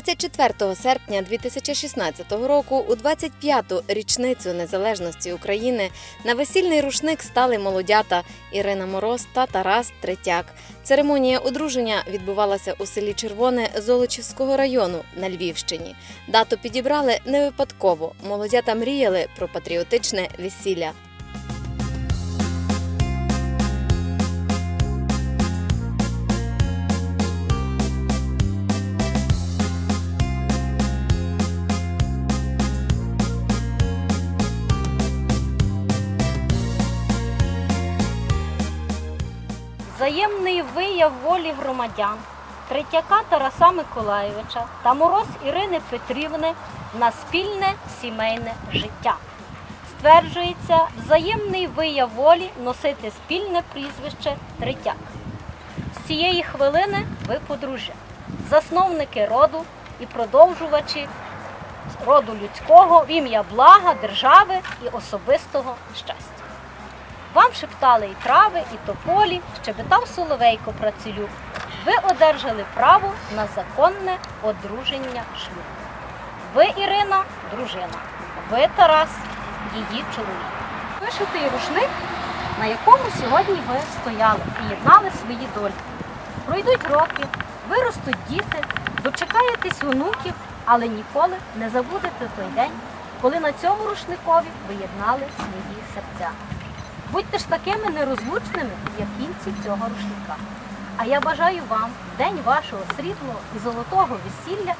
24 серпня 2016 року, у 25-ту річницю незалежності України, на весільний рушник стали молодята Ірина Мороз та Тарас Третяк. Церемонія одруження відбувалася у селі Червоне Золочівського району на Львівщині. Дату підібрали не випадково. Молодята мріяли про патріотичне весілля. Взаємний вияв волі громадян Третяка Тараса Миколайовича та Мороз Ірини Петрівни на спільне сімейне життя. Стверджується взаємний вияв волі носити спільне прізвище Третяк. З цієї хвилини ви подружжя, засновники роду і продовжувачі роду людського в ім'я блага, держави і особистого щастя. Вам шептали і трави, і тополі, щебетав соловейко працелюб. Ви одержали право на законне одруження шлюбу. Ви, Ірина, дружина. Ви, Тарас, її чоловік. Вишитий рушник, на якому сьогодні ви стояли і єднали свої долі. Пройдуть роки, виростуть діти, дочекаєтесь онуків, але ніколи не забудете той день, коли на цьому рушникові ви єднали свої серця. Будьте ж такими нерозлучними, як кінці цього рушника. А я бажаю вам в день вашого сріблого і золотого весілля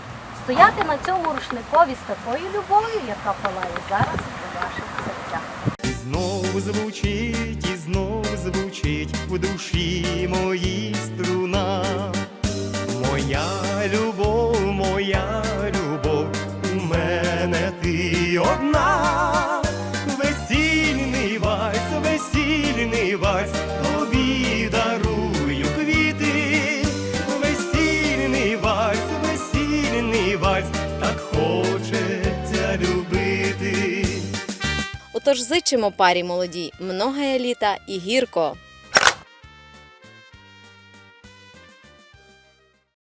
стояти на цьому рушникові з такою любов'ю, яка палає зараз у ваших серцях. І знов звучить, і знов звучить в душі моїй струна. Моя любов, любити. Зичимо парі молодій, многое літа і гірко.